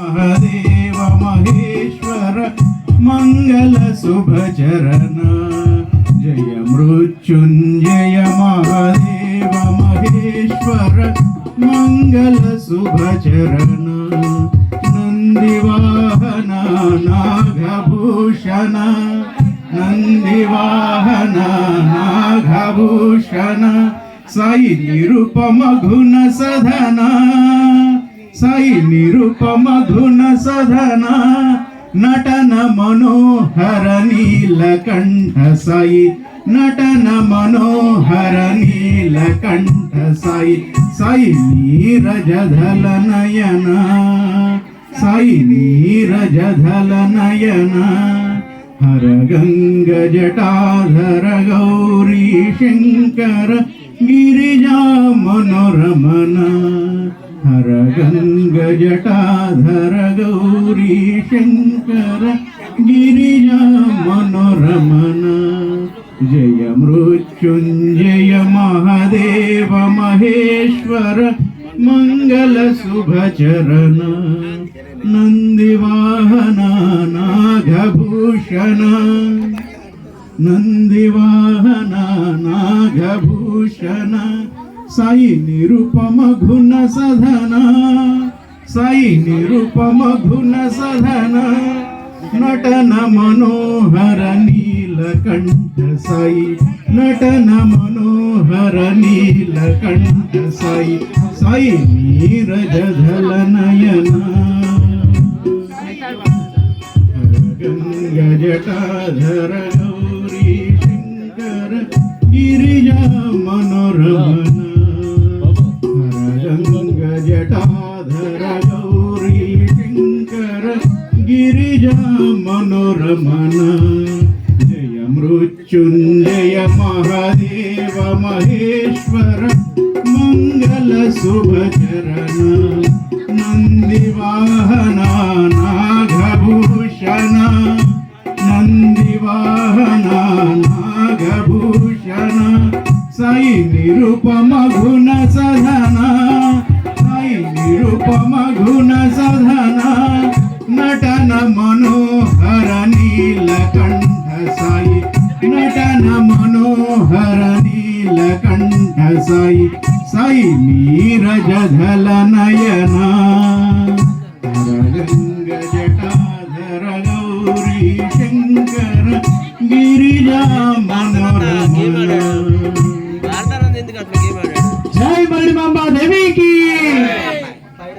మహదేవ మహేశ్వర మంగళ శుభచరణ. జయ మృత్యుంజయ మహదేవ మహేశ్వర మంగళ శుభచరణ. నందివాహన నాగభూషణ. నందివాహన నాగభూషణ. సాయి నిరుపమ గుణ సధన. సాయి నిరుపమధున గుణ సధన నటన మనోహర నీలకంఠ సాయి. నటన మనోహర నీలకంఠ సాయి. సాయి నీరజధల నయన సాయి నీరజధల నయన. హర గంగ జటాధర గౌరీ శంకర గిరిజా మనోరమ గంగజటాధర గౌరీ శంకర గిరిజా మనోరమణ జయ మృత్యుంజయ మహాదేవ మహేశ్వర మంగళ శుభచరణ నందివాహన నాగభూషణ నందివాహన నాగభూషణ సాయి నిరుపమ గుణ సధన సాయి నిరుపమ గుణ సధన నటన మనోహర నీలకంఠ సాయి నటన మనోహర నీలకంఠ సాయి సాయి నీరజధల నయన గజటాధర గౌరీ శంకర గిరిజా జటాధర గౌరీ శంకర గిరిజా మనోరమణ. జయ మృత్యుంజయ మహాదేవ మహేశ్వర మంగళ శుభచరణ. నందివాహన నాగభూషణ. నందివాహన నాగభూషణ. సై నిరుపమ నటన మనోహర నీలకంఠ సాయి నటన మనోహర నీలకంఠ సాయి సాయి నీరజల నయనా గంగ జటాధర గౌరీ శంకర గిరిజా మనోరమ జై మణిమాంబా దేవికి!